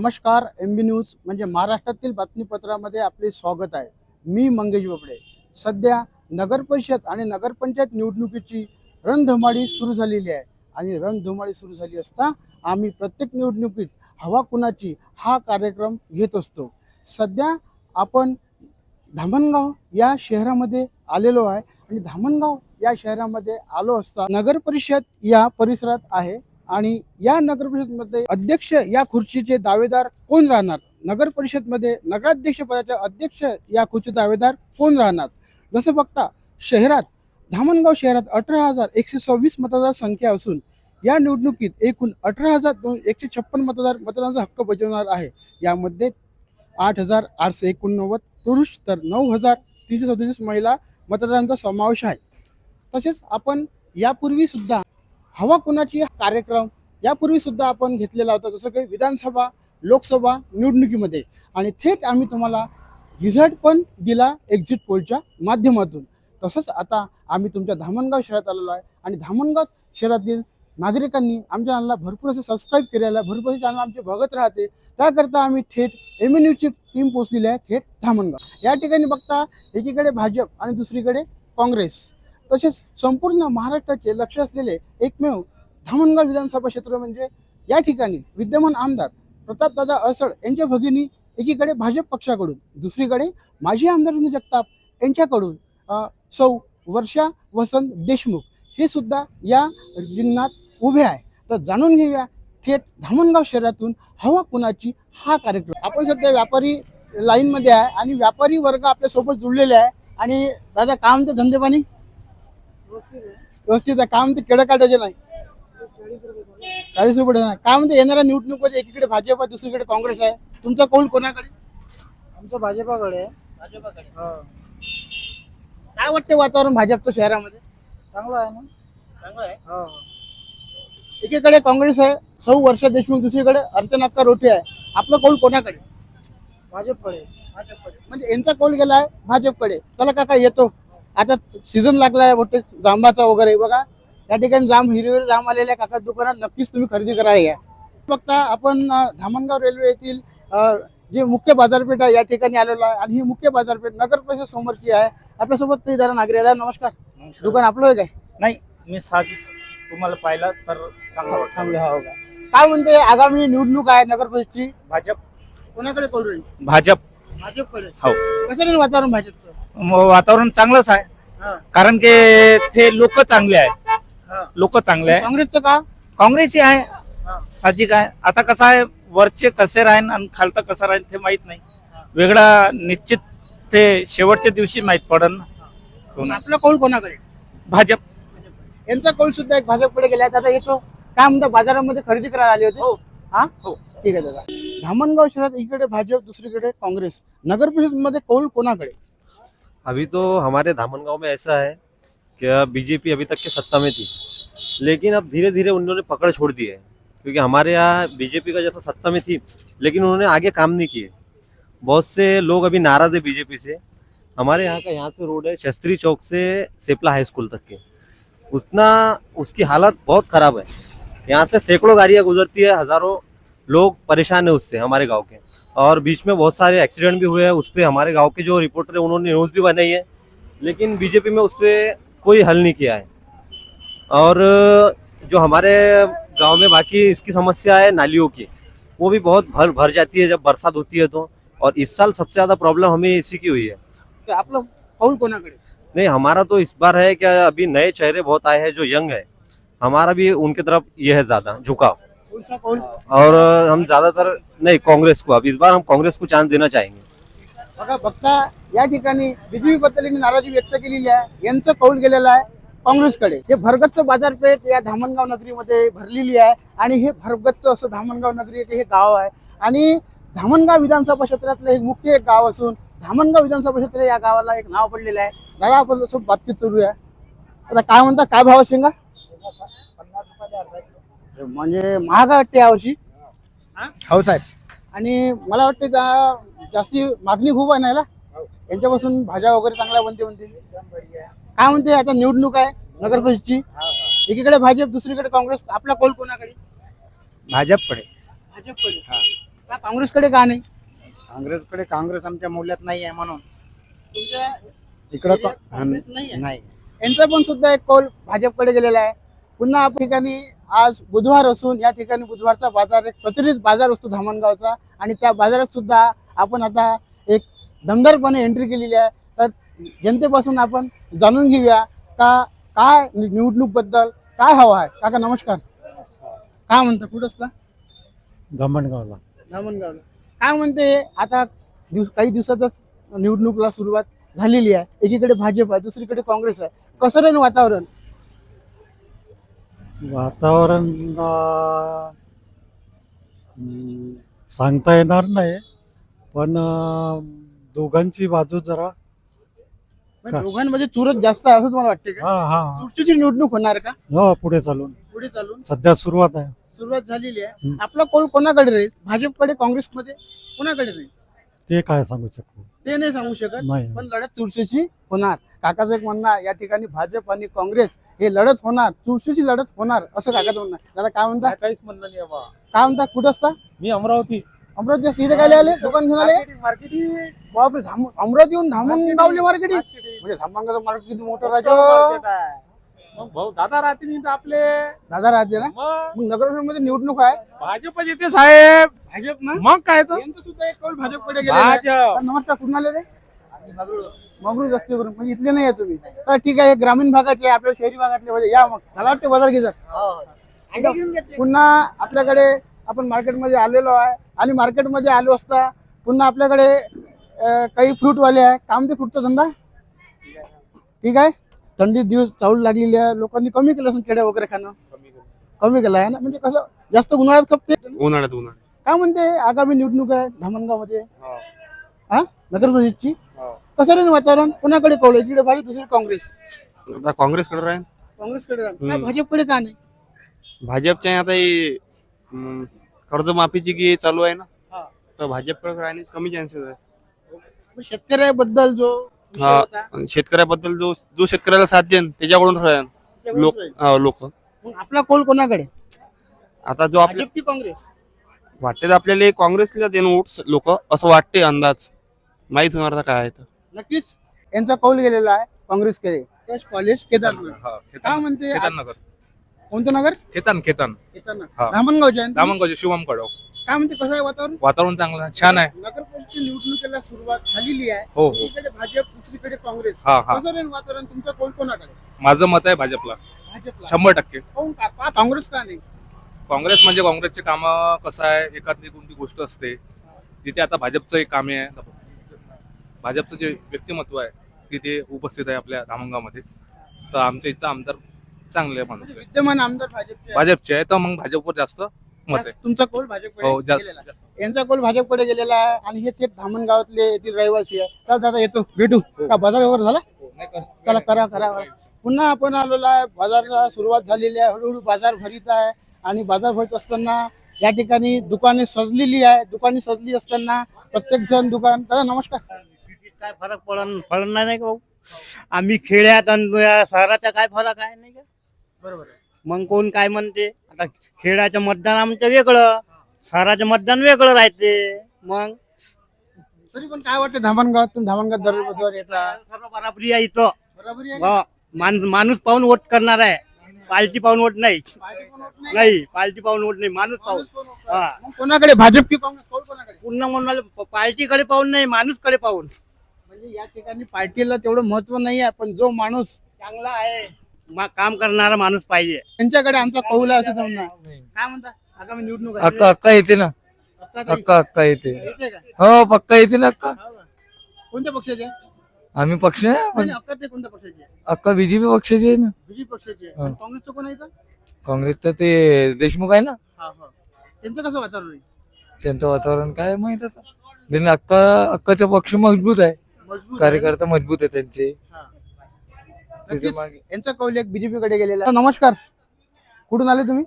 नमस्कार एम बी न्यूज म्हणजे महाराष्ट्रातील बातमीपत्रामध्ये आपले स्वागत आहे. मी मंगेश बोबडे. सध्या नगरपरिषद आणि नगरपंचायत निवडणुकीची रणधुमाळी सुरू झालेली आहे. आणि रणधुमाळी सुरू झाली असता आम्ही प्रत्येक निवडणुकीत हवा कुणाची हा कार्यक्रम घेत असतो. सध्या आपण धामणगाव या शहरामध्ये आलेलो आहे. आणि धामणगाव या शहरामध्ये आलो असता नगरपरिषद या परिसरात आहे. आणि या नगर परिषदमध्ये अध्यक्ष या खुर्चीचे दावेदार कोण राहणार? नगर परिषदमध्ये नगराध्यक्ष पदाचे अध्यक्ष या खुर्ची दावेदार कोण राहणार? जसं बघता शहरात धामणगाव शहरात अठरा हजार एकशे सव्वीस मतदार संख्या असून या निवडणुकीत एकूण अठरा हजार दोन एकशे छप्पन मतदार मतदानाचा हक्क बजावणार आहे. यामध्ये आठ हजार आठशे एकोणनव्वद पुरुष तर नऊ हजार तीनशे सदतीस महिला मतदारांचा समावेश आहे. तसेच आपण यापूर्वी सुद्धा हवा कुणाची कार्यक्रम. यापूर्वी सुद्धा आपण घेतलेला होता जसं काही विधानसभा लोकसभा निवडणुकीमध्ये. आणि थेट आम्ही तुम्हाला रिझल्ट पण दिला एक्झिट पोलच्या माध्यमातून. तसंच आता आम्ही तुमच्या धामणगाव शहरात आलेलो आहे. आणि धामणगाव शहरातील नागरिकांनी आमच्या चॅनलला भरपूर असं सबस्क्राईब केलेलं आहे. भरपूर चॅनल आमचे बघत राहते. त्याकरता आम्ही थेट एम एन यूची टीम पोचलेली आहे थेट धामणगाव. या ठिकाणी बघता एकीकडे भाजप आणि दुसरीकडे काँग्रेस. तसेच संपूर्ण महाराष्ट्राचे लक्ष असलेले एकमेव धामणगाव विधानसभा क्षेत्र म्हणजे या ठिकाणी विद्यमान आमदार प्रतापदादा अळसड यांच्या भगिनी एकीकडे भाजप पक्षाकडून दुसरीकडे माजी आमदार विनोद जगताप यांच्याकडून सौ वर्षा वसंत देशमुख हे सुद्धा या रिंगणात उभे आहे. तर जाणून घेऊया थेट धामणगाव शहरातून हवा कुणाची हा कार्यक्रम. आपण सध्या व्यापारी लाईनमध्ये आहे आणि व्यापारी वर्ग आपल्यासोबत जुळलेले आहे. आणि दादा काय म्हणते धंदेपाणी? व्यवस्थित आहे. काय म्हणते केडं काढायचे नाही. चाळीस रुपये नाही काय म्हणते येणाऱ्या निवडणुकीमध्ये एकीकडे भाजप आहे दुसरीकडे काँग्रेस आहे. तुमचा कौल कोणाकडे? आमचं भाजपाकडे आहे. हो. काय वाटते वातावरण भाजपचं शहरामध्ये? चांगलं आहे ना? चांगलं आहे. हो. एकीकडे काँग्रेस आहे सौ वर्षा देशमुख दुसरीकडे अर्चनाक्का रोटे आहे. आपलं कौल कोणाकडे? भाजपकडे. भाजपकडे. म्हणजे यांचा कौल गेला आहे भाजपकडे. चला काका येतो. आता सीझन लागला आहे मोठे जांबाचा वगैरे. बघा या ठिकाणी जांब हिरवे जांब आलेल्या काका दुकानात नक्कीच तुम्ही खरेदी करायला या. बघता आपण धामणगाव रेल्वे येथील जे मुख्य बाजारपेठ आहे या ठिकाणी आलेलो आहे. आणि ही मुख्य बाजारपेठ नगर परिषद समोरची आहे. आपल्यासोबत काही जरा नागरिक आहे. नमस्कार. दुकान आपलं आहे काय? नाही मी साहजिक तुम्हाला पाहिला तर चांगला हो काय म्हणते आगामी निवडणूक आहे नगर परिषदची? भाजप. कोणाकडे राहील? भाजप. भाजपकडे. हो. कसं वातावरण भाजपचं? वातावरण चांगलंच आहे. हा, कारण की ते लोक चांगले आहे हा. लोक चांगले आहे काँग्रेसचं का? काँग्रेसही आहे. हा. साहजिक आहे. आता कसं आहे वरचे कसे राहीन आणि खालतं कसं राहीन ते माहीत नाही. वेगळा निश्चित ते शेवटच्या दिवशी माहीत पडन. आहे. आपला कौल कोणाकडे? भाजप. यांचा कौल सुद्धा एक भाजपकडे गेला आहे. आता येतो. काय म्हणता बाजारामध्ये खरेदी करायला आले होते? हो. हा? हो. ठीक आहे दादा. धामणगाव शहरात इकडे भाजप दुसरीकडे काँग्रेस. नगर परिषदमध्ये कौल कोणाकडे? अभी तो हमारे धामन गाँव में ऐसा है कि बीजेपी अभी तक के सत्ता में थी। लेकिन अब धीरे धीरे उन्होंने पकड़ छोड़ दी है, क्योंकि हमारे यहाँ बीजेपी का जैसा सत्ता में थी, लेकिन उन्होंने आगे काम नहीं किए। बहुत से लोग अभी नाराज़ है बीजेपी से। हमारे यहाँ का यहाँ से रोड है शस्त्री चौक से सेपला हाई स्कूल तक के। उतना उसकी हालत बहुत खराब है। यहाँ से सैकड़ों गाड़ियाँ गुजरती है, हज़ारों लोग परेशान है उससे, हमारे गाँव के। और बीच में बहुत सारे एक्सीडेंट भी हुए हैं उस पर हमारे गाँव के जो रिपोर्टर है उन्होंने न्यूज़ भी बनाई है लेकिन बीजेपी में उस पर कोई हल नहीं किया है। और जो हमारे गाँव में बाकी इसकी समस्या है नालियों की वो भी बहुत भर भर जाती है जब बरसात होती है तो और इस साल सबसे ज़्यादा प्रॉब्लम हमें इसी की हुई है। तर आपलं कौल कोणाकडे नहीं हमारा तो इस बार है कि अभी नए चेहरे बहुत आए हैं जो यंग है हमारा भी उनकी तरफ़ ये है ज़्यादा झुकाव। और हम ज़्यादातर नहीं कांग्रेस को। अब इस बार हम कांग्रेस को चांस देना चाहेंगे। बघा बघता या ठिकाणी बीजेपी बद्दल यांनी नाराजी व्यक्त केलेली आहे यांचं कौल गेलेलं आहे काँग्रेसकडे. हे भरगच्च बाजारपेठ या धामणगाव नगरीमध्ये भरलेली आहे आणि हे भरगच्च असं धामणगाव नगरी आहे, हे गाव आहे. आणि धामणगाव विधानसभा क्षेत्रातलं एक मुख्य एक गाव असून धामणगाव विधानसभा क्षेत्र या गावाला एक नाव पडलेलं आहे. दादा आपण तसं बातचीत करूया आता काय म्हणता? काय भाव शेंगा? म्हणजे महाग वाटते यावर्षी हो? साहेब. आणि मला वाटते जा- जास्ती मागणी खूप आहे ना याला. यांच्यापासून भाज्या वगैरे चांगल्या बनते म्हणते. काय म्हणते आता निवडणूक आहे नगर परिषदची एकीकडे भाजप दुसरीकडे काँग्रेस. आपला कौल कोणाकडे? भाजपकडे. भाजपकडे. का काँग्रेसकडे का नाही? काँग्रेसकडे काँग्रेस आमच्या मूल्यात नाही आहे म्हणून. तुमच्या इकडं एरियात का- काँग्रेस नाही आहे? नाही यांचा पण सुद्धा एक कौल भाजपकडे गेलेला आहे. पुन्हा या ठिकाणी आज बुधवार असून या ठिकाणी बुधवारचा बाजार एक प्रचलित बाजार असतो धामणगावचा. आणि त्या बाजारात सुद्धा आपण आता एक दमदारपणे एंट्री केलेली आहे. तर जनतेपासून आपण जाणून घेऊया का काय निवडणूकबद्दल काय हवं आहे. काका नमस्कार. काय म्हणता कुठं असता? दमणगावला धामणगावला काय म्हणते आता दिवस काही दिवसातच निवडणुकीला सुरुवात झालेली आहे. एकीकडे भाजप आहे दुसरीकडे काँग्रेस आहे. कसं वातावरण? वातावरण अं, हम्म, सांगता येणार नाही पण अं, दोघांची बाजू जरा का? दोघांमध्ये चुरत जास्त आहे असं तुम्हाला वाटते का? हा हा. निवडणूक होणार का? हो पुढे चालून. पुढे चालून. सध्या सुरुवात आहे. सुरुवात झालेली आहे. हम्म. आपला कौल कोणाकडे राहील? भाजपकडे काँग्रेसमध्ये कोणाकडे राहील? ते काय सांगू शकतो? ते नाही सांगू शकत नाही. पण लढत चुरशीची होणार. काकाचं एक म्हणणं आहे, या ठिकाणी भाजप आणि काँग्रेस हे लढत होणार चुरशीची लढत होणार असं काकाचं म्हणणं आहे. दादा काय म्हणता? काहीच म्हणणं नाही बाबा काय म्हणता? कुठं असता? मी अमरावती. अमरावती असते? इथे काय आले? दुकान घेऊन आले? मार्केटिंग बापरे धाम अमरावती येऊन धामणगावले मार्केट म्हणजे धामणगावचं मार्केट किती मोठं राहतं मग भाऊ दादा राहते आपले. दादा राहते ना? मग? मग नगरमध्ये निवडणूक आहे. भाजप येते साहेब. भाजप ना? मग काय तर? यांचं सुद्धा एक कौल भाजपकडे गेलेला आहे. भाजप. तर नमस्कार कुठून आले रे? मगरूळ रस्त्यावरून. म्हणजे इथले नाही आहे तुम्ही. तर ठीक आहे हे ग्रामीण भागाचे आहे, आपल्या शहरी भागातले म्हणजे या मग. मला वाटते बाजार घे जा. पुन्हा आपल्याकडे आपण मार्केटमध्ये आलेलो आहे. आणि मार्केटमध्ये आलो असता पुन्हा आपल्याकडे अं, काही फ्रूटवाले आहे. काम ते फ्रूटचा धंदा? ठीक आहे? थंडी दिवस चावल लागलेली आहे. लोकांनी कमी केलं असेल केळ्या वगैरे खाणं. कमी केलं आहे ना? म्हणजे कसं जास्त उन्हाळ्यात खपते उन्हाळ्यात उन्हाळ्यात. काय म्हणते? आगामी निवडणूक आहे धामणगावमध्ये. हो. हा? नगर परिषदची हो. कसं राहील वातावरण? कोणाकडे कौल आहे? इकडे भाजप दुसरी काँग्रेस. आता काँग्रेसकडे राहील. काँग्रेसकडे राहील. काय. भाजपकडे का नाही? भाजपच्या आता हे हम्म, कर्जमाफीची की चालू आहे ना? हा. तर भाजपकडे राहण्याचे कमी चान्सेस आहे शेतकऱ्याबद्दल जो हा. होता. शेतकऱ्याबद्दल जो जो शेतकऱ्याला साथ देईन त्याच्याकडून लोक राहील. लोक. मग आपला कौल कोणाकडे? आता जो आपल्या भाजप की काँग्रेस. वाटते तर आपल्याला हे काँग्रेसला देणं वोट लोक असं वाटते अंदाज. माहीत होणार आता काय आहे तर. नक्कीच. यांचा कौल गेलेला आहे काँग्रेसकडे. यश कॉलेज केदारनाथ. हा, काय खेतान म्हणते? खेतान नगर कोणतं नगर? खेतान खेतान. केदारनाथ हा. धामणगावचे आहे ना तुम्ही? दामणगावचे शिवम कडव काय म्हणते कसं आहे वातावरण? वातावरण चांगलं आहे, छान आहे. नगर परिषद निवडणुकीला सुरुवात झालेली आहे. हो हो. एकीकडे भाजप दुसरीकडे काँग्रेस. हा हा. कसं राहील वातावरण तुमचा? कौल कोणाकडे? माझं मत आहे भाजपला. भाजपला. शंभर टक्के. काहून का? का काँग्रेस का नाही? काँग्रेस म्हणजे काँग्रेसचे काम कसं आहे? एखादी कोणती गोष्ट असते. तिथे आता भाजपचं एक काम आहे. भाजपचं जे व्यक्तिमत्व आहे तिथे उपस्थित आहे आपल्या धामणगावमध्ये तर आमच्या इथचा आमदार चांगले माणूस आहे. विद्यमान आमदार भाजपचे. भाजपचे आहे तर मग भाजपवर जास्त मत आहे. तुमचा कौल भाजपकडे हो जास्त गेलेला. आहे. यांचा कौल भाजपकडे गेलेला आहे आणि हे थेट धामण गावातले येथील रहिवासी आहे तर दादा येतो. भेटू. का बाजार वगैरे झाला? चला करा करा. करा. पुन्हा आपण आलेलो आहे. बाजारला सुरुवात झालेली आहे. हळूहळू बाजार भरीत आहे आणि बाजार भरीत असताना या ठिकाणी दुकाने सजलेली आहे. दुकाने सजली असताना प्रत्येक जण दुकान दादा नमस्कार. काय फरक पडन पडणार नाही का भाऊ? आम्ही खेड्यात आणि या शहराचा काय फरक आहे नाही का? बरोबर मग कोण काय म्हणते? आता खेड्याचं मतदान आमचं वेगळं शहराचं मतदान वेगळं राहते. मग? तरी पण काय वाटतं धामणगावात तुम्ही धामणगाव दररोज येता? सर्व बराबरी आहे इथं. बरोबर आहे? हो, मान- माणूस पाहून वोट करणार आहे. पालटी पाहून वोट नाही. पार्टी पण होत नाही. नाही पालटी पाहून वोट नाही माणूस पाहून. माणूस हा. मग कोणाकडे? भाजप की काँग्रेस कौल कोणाकडे? पूर्ण म्हणून पालटीकडे पाहून नाही माणूसकडे पाहून. म्हणजे या ठिकाणी पार्टीला तेवढं महत्त्व नाही आहे पण जो माणूस चांगला आहे. मा- काम करणारा माणूस पाहिजे त्यांच्याकडे आमचा कौल आहे असं. काय म्हणता आगामी निवडणूक आहे. अक्का अक्का येते ना अक्का अक्का अक्का येते येते का? हो पक्का येते ना अक्का हो का? कोणत्या पक्षाचे आहे? आम्ही पक्ष नाही नाही, पण नाही, अक्का ते कोणत्या पक्षाचे आहे अक्का बीजेपी पक्षाची आहे ना बीजेपी पक्षाचे आहे. हा. आणि काँग्रेसचं कोण आहे इथं? काँग्रेस तर ते देशमुख आहे ना हा हा त्यांचं कसं वातावरण आहे त्यांचं वातावरण काय माहीत आता त्यांनी अक्का अक्काचा पक्ष मजबूत आहे मजबूत आहे. कार्यकर्ता मजबूत आहे त्यांचे हा. नक्कीच. यांचा कौल एक बीजेपी कडे गेलेला. आहे. नमस्कार. कुठून आले तुम्ही?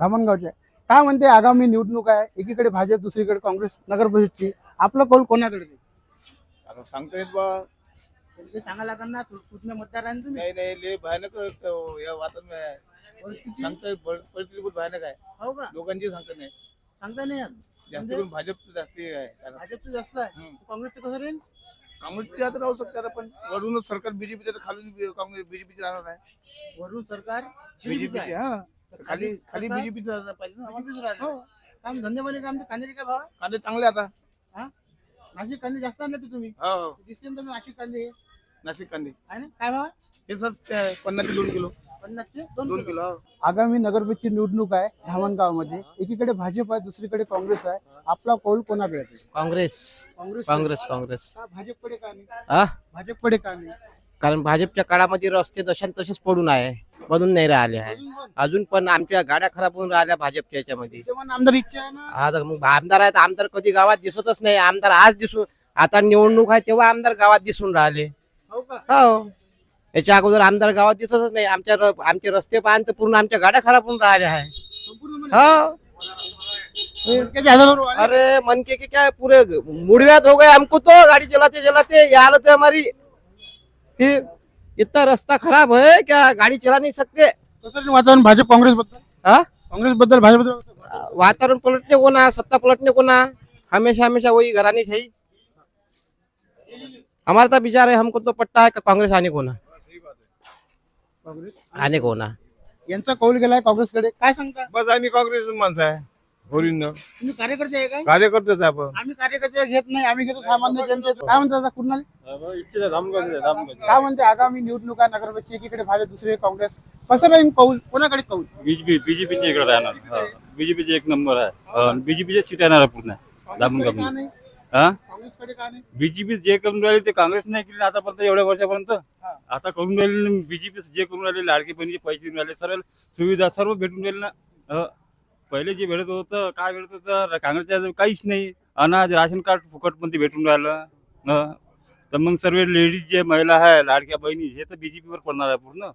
धामणगावचे. काय म्हणते आगामी निवडणूक आहे. एकीकडे भाजप दुसरीकडे काँग्रेस नगर परिषदची आपलं कौल कोणाकडे? आता सांगता येत बा. ते सांगायला लागेल ना सु- सूचना मतदार आहे ना तुम्ही? नाही नाही लय भयानक तो या वातावरण आहे. परिस्थिती? सांगता येत- परिस्थिती खूप भयानक आहे. हो का? लोकांची सांगता नाही. सांगता नाही. येत. जास्त म्हणजे? करून भाजप जास्ती आहे. भाजपचं जास्त आहे. हम्म. काँग्रेसचं कसं राहील? काँग्रेसची आता राहू शकते आता पण वरूनच सरकार बीजेपीचं तर खालून बी- काँग्रेस बीजेपीचे राहणार आहे. वरून सरकार बीजेपीचे हा. तर खाली खाली सरकार बीजेपीचं राहिलं पाहिजे ना. हो काम धंदेवाले काम तर कांद्याचे काय भाव? कांदे चांगले आता. नाशिक कांदे जास्त आणले होते तुम्ही? हो. हो. दिसते ना तुम्ही नाशिक कांदे? नाशिक कांदे. आहे ना? काय भाव? हे सर पन्नास किलो पन्नासचे दोन दोन किलो. आगामी नगरपरिषद निवडणूक आहे धामणगावमध्ये. एकीकडे भाजप आहे दुसरीकडे काँग्रेस आहे. आपला कौल कोणाकडे आहे? काँग्रेस. काँग्रेस. काँग्रेस काँग्रेस. का भाजपकडे का नाही? भाजपकडे का नाही? कारण भाजपच्या काळामध्ये रस्ते तशान तसेच पडून आहे बनून नाही राहिले आहे. अजून पण? अजून पण आमच्या गाड्या खराब होऊन राहिल्या भाजपच्या याच्यामध्ये. विद्यमान आमदार इच्छा आहे ना? आता मग आमदार आहेत आमदार कधी गावात दिसतच नाही. आमदार आज दिसून आता निवडणूक आहे तेव्हा आमदार गावात दिसून राहिले. हो का? हो. याच्या अगोदर आमदार गावात दिसतच नाही. आमच्या र- आमचे रस्ते पाहून तर पूर्ण आमच्या गाड्या खराब होऊन राहिल्या आहे म्हणजे? हो. आले. अरे मन के कि क्या पूरे मुड़ियात हो गए हमको तो गाड़ी चलाते चलाते ये हालत है हमारी. फिर इतना रास्ता खराब है क्या गाड़ी चला नहीं सकते? कसं वातावरण भाजप काँग्रेस बद्दल? हा? काँग्रेस बद्दल भाजपबद्दल? वातावरण पलटने को ना सत्ता पलटने को ना हमेशा हमेशा वही घरानी चाहिए हमारा तो विचार है हमको तो पट्टा है कि कांग्रेस आने को ना काँग्रेस? आने को ना यांचा कौल गेलाय काँग्रेसकडे. काय सांगता? बस आम्ही काँग्रेस माणसं आहे. ओरिजिनल तुम्ही कार्यकर्ते आहे काय कार्यकर्तेच आहे आपण. आम्ही कार्यकर्ते घेत नाही आम्ही घेतो सामान्य जनतेचं. काय म्हणतात कुणाल? काय म्हणते? आगामी निवडणुका नगरपरिषद एकीकडे भाजप दुसरे काँग्रेस. कसं राहील कौल? कोणाकडे कौल? बीजेपी बीजेपीच्या इकडे राहणार बीजेपीचे एक नंबर आहे. बीजेपीच्या सीट येणार आहे पूर्ण. का नाही. हा? बीजेपी जे करून राहिले ते काँग्रेस नाही केले आतापर्यंत एवढ्या वर्षापर्यंत? आता करून राहिले बीजेपी जे करून राहिले लाडके बहिणीचे पैसे देऊन राहिले सर्व सुविधा सर्व भेटून राहिले ना. पहिले जे भेटत होतं काय भेटत होतं काँग्रेसच्या काहीच नाही. अनाज राशन कार्ड फुकटमध्ये भेटून राहिलं. तर मग सर्व लेडीज जे महिला आहे लाडक्या बहिणी हे तर बीजेपीवर पडणार आहे पूर्ण.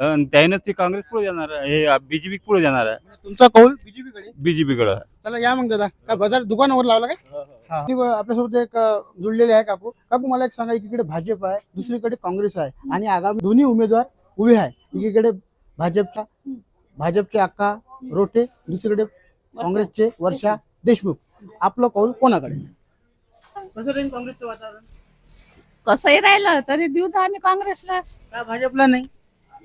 त्यानंच ते काँग्रेस पुढे जाणार आहे. हे बीजेपी पुढे जाणार आहे. तुमचा कौल? बीजेपीकडे? बीजेपीकडे. चला या मग दादा. काय बाजार दुकानावर लावला काय? हा. आणि आपल्यासोबत एक अ, जुळलेले आहे काकू. काकू मला एक सांगा एकीकडे भाजप आहे दुसरीकडे काँग्रेस आहे आणि आगामी दोन्ही उमेदवार उभे आहे. एकीकडे भाजपचा भाजपचे अक्का रोटे दुसरीकडे काँग्रेसचे वर्षा देशमुख. आपलं कौल कोणाकडे? कसं राहील काँग्रेसचं वातावरण कसंही राहिलं तरी देऊ तर आम्ही काँग्रेसला का भाजपला नाही?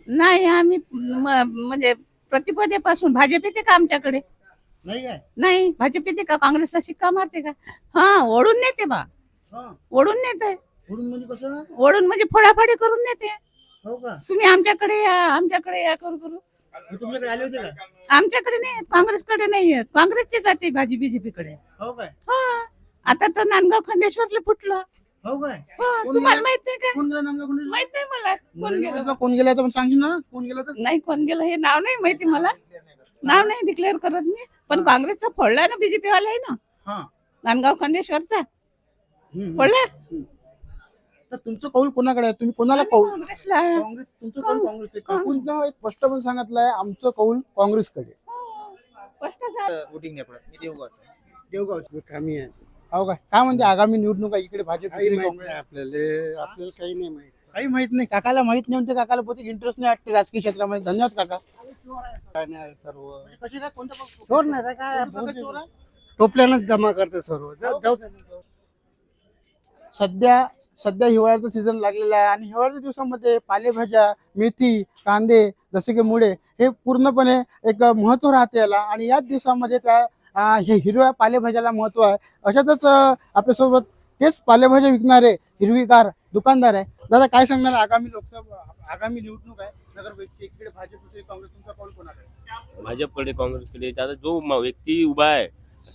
नाही आम्ही म- म्हणजे प्रतिपदेपासून भाजप येते का आमच्याकडे? नाही काय? नाही भाजप येते का? काँग्रेसला शिक्का मारते का? हा ओढून नेते बा. हा. ओढून नेते. म्हणजे कसं? ओढून म्हणजे फोडाफोडी करून नेते. हो का? तुम्ही आमच्याकडे या आमच्याकडे या करू करू. हे तुमच्याकडे आले होते का? आमच्याकडे नाही काँग्रेसकडे नाही. काँग्रेसचे जाते भाजी बीजेपीकडे. हो काय? हा. आता तर नांदगाव खंडेश्वरला फुटलं. हो काय? हो, कोण तुम्हाला गेलं? माहीत नाही का? कोण गेला नामगाव कोण माहीत नाही मला. कोण गेलं? कोण गेला तर सांगशील ना? कोण गेला तर? नाही कोण गेलं हे नाव नाही माहिती मला. नाव नाही डिक्लेअर करत मी पण काँग्रेसचा फोडला ना बीजेपी वाला आहे ना? हा. नांदगाव खंडेश्वरचा. हम्म. फोडला तर तुमचं कौल कोणाकडे आहे? तुम्ही कोणाला कौल? काँग्रेसला. काँग्रेस तुमचं कौल काँग्रेस काकूंचं एक स्पष्ट पण सांगितलंय आमचं कौल काँग्रेसकडे स्पष्ट सांग. वोटिंग नाही पडत. मी कामी आहे. हो काय? काय म्हणते? आगामी निवडणुका इकडे भाजप आपल्याला आपल्याला काही नाही माहिती. काही माहीत नाही. काकाला माहीत नाही म्हणते काकाला बहुतेक इंटरेस्ट नाही वाटते राजकीय क्षेत्रामध्ये. धन्यवाद काका. काय नाही सर्व. कशी काय? कोणत्या पक्ष- चोर नाही तर काय? कोणत्या प्रकारचे चोर आहे? टोपल्यानंच जमा करते सर्व. जाऊ जाऊ दे. सध्या सध्या हिवाळ्याचा सीझन लागलेला आहे आणि हिवाळ्याच्या दिवसामध्ये पालेभाज्या मेथी कांदे जसे की मुळे हे पूर्णपणे एक महत्त्व राहते याला. आणि याच दिवसामध्ये त्या हे हिरव्या पालेभाज्याला महत्त्व आहे. अशातच आपल्यासोबत तेच पालेभाज्या विकणारे हिरवीगार दुकानदार आहे. दादा काय सांगणार? आगामी लोकसभा आगामी निवडणूक आहे. एकीकडे भाजप दुसरी काँग्रेस तुमचा कौल कोणाकडे भाजपकडे काँग्रेसकडे. आता जो व्यक्ती उभा आहे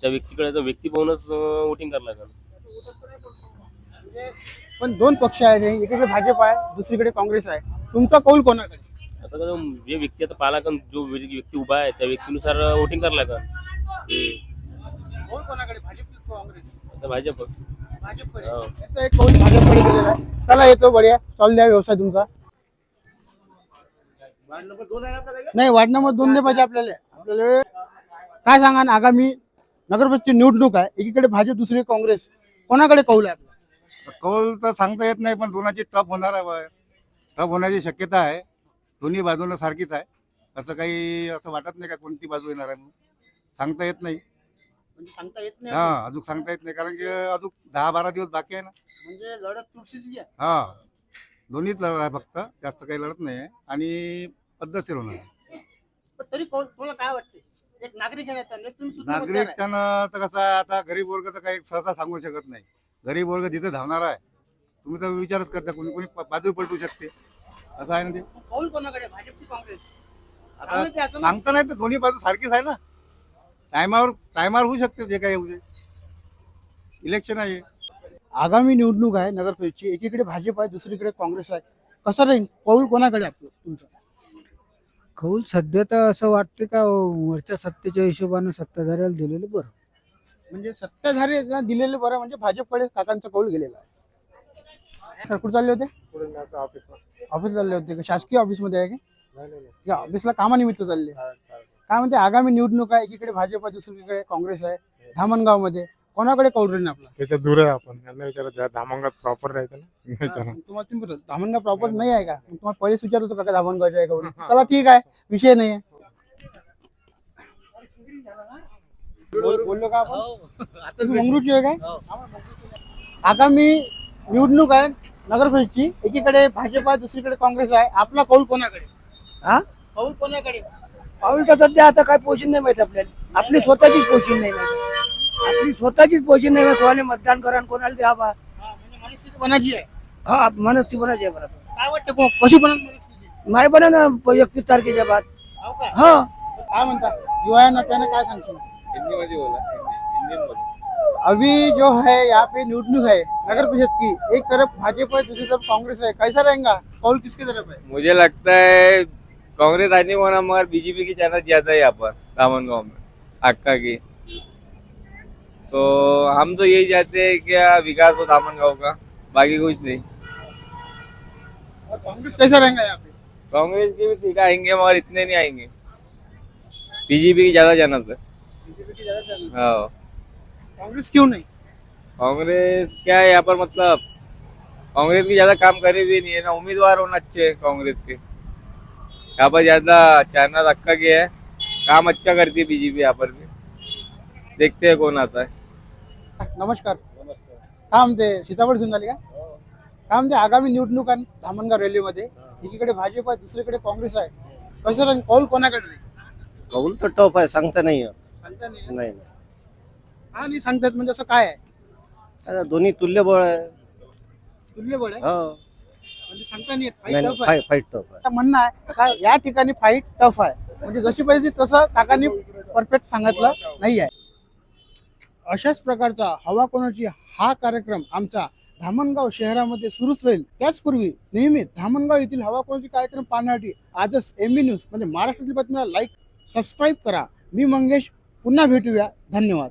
त्या व्यक्तीकडे तो व्यक्ती पाहूनच वोटिंग करायला लागेल. म्हणजे पण दोन पक्ष आहेत. एकीकडे भाजप आहे दुसरीकडे काँग्रेस आहे. तुमचा कौल कोणाकडे आता जे व्यक्ती आता पाहिला का जो व्यक्ती उभा आहे त्या व्यक्तीनुसार वोटिंग करायला लागेल. हम्म. कौल कोणाकडे? भाजप की काँग्रेस? आता भाजपच भाजपकडे हो. याचा एक कौल भाजपकडे गेलेला आहे. चला येतो बढिया. चालू द्या व्यवसाय तुमचा. नाही वार्ड नंबर दोन नाही पाहिजे आपल्याला. आपल्याला काय सांगा ना आगामी नगरपरिषद निवडणूक आहे. एकीकडे भाजप दुसरी काँग्रेस. कोणाकडे कौल आहे आपला? कौल तर सांगता येत नाही पण दोनाची टप होणार आहे टप होण्याची शक्यता आहे. दोन्ही बाजूला सारखीच आहे. असं काही असं वाटत नाही का कोणती बाजू येणार आहे म्हणून? सांगता येत नाही. म्हणजे सांगता येत नाही हा अजून. सांगता येत नाही कारण की अजून दहा बारा दिवस बाकी आहे ना. म्हणजे लढत आहे हा दोन्हीच लढत आहे फक्त जास्त काही लढत नाही आहे आणि पद्धतशीर होणार आहे. पण तरी कोण- तुम्हाला काय वाटते एक नागरिक आहे आता, तुम्ही सुद्धा मतदार नागरिक आहे. त्यानं तर कसं आहे, आता गरीब वर्ग तर काही सहसा सांगू शकत नाही. गरीब वर्ग जिथे धावणार आहे तुम्ही तर विचारच करता कोणी कोणी बाजू पलटू शकते. असं आहे ना ते. कौल कोणाकडे भाजप की काँग्रेस. आता. सांगता नाही तर दोन्ही बाजू सारखीच आहे ना. टायमावर टायमावर होऊ शकते जे काही होऊ शकते. इलेक्शन आहे. आगामी निवडणूक आहे नगरपरिषदची एकीकडे भाजप आहे दुसरीकडे काँग्रेस आहे. कसं राहील? कौल कोणाकडे आपलं? तुमचं? कौल सध्या तर असं वाटतं का वरच्या सत्तेच्या हिशोबानं सत्ताधाऱ्याला दिलेलं बरं. म्हणजे सत्ताधारी दिलेले बरं म्हणजे भाजपकडे काकांचा कौल गेलेला आहे. सर कुठे चालले होते? ऑफिस चालले होते का? शासकीय ऑफिसमध्ये आहे का? या ऑफिसला कामानिमित्त चालले. काय म्हणते आगामी निवडणूक आहे एकीकडे भाजप आहे दुसरीकडे काँग्रेस आहे धामणगावमध्ये. कोणाकडे कौल आपला? त्याच्या दूर आहे आपण. यांना विचारत धामंगात प्रॉपर राहते ना तुम्हाला तुम्ही धामणगाव प्रॉपर नाही. आहे का? तुम्हाला पहिलेच विचारत होतो का धामणगावचे आहे का? चला ठीक आहे विषय नाही आहे बोल- बोललो का आपण? तुम्ही मंगरूळची आहे काय? आगामी निवडणूक आहे नगर परिषदची एकीकडे भाजप आहे दुसरीकडे काँग्रेस आहे. आपला कौल कोणाकडे? हा? कौल कोणाकडे? पाऊल तर सध्या आता काय पोषण नाही माहीत आपल्याला. आपली स्वतःचीच पोषण नाही माहीत. आपली स्वतःचीच पोषण नाही माहीत कोणाला मतदान करा आणि कोणाला द्या बा. हा, म्हणजे मनस्थिती कोणाची आहे. हा म्हणत ती बनायची आहे बरं काय वाटतं को- कशी मनस्थिती? माय बना ना एकवीस तारखेच्या बाद. हो का? हा. काय म्हणता? युवा त्याने काय सांगतो? अभी जो है यहाँ पे निवडणूक है नगर परिषद की एक तरफ भाजपा है दूसरी तरफ कांग्रेस है। कैसा रहेगा? कौल किसकी तरफ है? मुझे लगता है कांग्रेस आने वाला मगर बीजेपी की चांस ज़्यादा है यहाँ पर दामन गाँव में अक्का की. तो हम तो यही चाहते हैं क्या विकास हो दामन गाँव का. बाकी कुछ नहीं. कांग्रेस कैसा रहेगा यहाँ पे? कांग्रेस की भी सीट आएँगे मगर इतने नहीं आएँगे. बीजेपी की ज़्यादा चांस है. बीजेपी की ज़्यादा है। हाँ. कांग्रेस क्यों नहीं? कांग्रेस क्या है यहाँ पर मतलब? कांग्रेस की ज़्यादा काम करे भी नहीं है ना. उम्मीदवार होना अच्छे है कांग्रेस के. यहाँ पर ज्यादा शहनाज अक्का के है। काम अच्छा करती है बीजेपी यहाँ पर भी। देखते हैं कौन आता है। नमस्कार। काय म्हणते सीताफळ घेऊन झाली का? काय म्हणते आगामी निवडणूक आहे धामणगाव रेल्वेमध्ये एकीकडे भाजप आहे दुसरीकडे काँग्रेस आहे. कसं राहील? कौल कोणाकडे राहील? कौल तर टफ आहे सांगता नाही येत. सांगता नाही येत. नाही. हा नाही सांगतात म्हणजे असं काय आहे? आता दोन्ही तुल्यबळ आहे. तुल्यबळ आहे? हो. म्हणजे सांगता नाही येत. Fight नाही tough आहे. फाईट फाईट टफ आहे. आता म्हणणं आहे का या ठिकाणी फाईट टफ आहे. म्हणजे जशी पाहिजे तसं काकांनी परफेक्ट सांगितलं नाही आहे. अशाच प्रकारचा हवा कोणाची हा कार्यक्रम आमचा धामणगाव शहरामध्ये सुरूच राहील. त्याचपूर्वी नेहमी धामणगाव येथील हवा कोणाची कार्यक्रम पाहण्यासाठी आजच एम बी न्यूज म्हणजे महाराष्ट्रातील बातम्याला लाईक सबस्क्राईब करा. मी मंगेश पुन्हा भेटूया. धन्यवाद.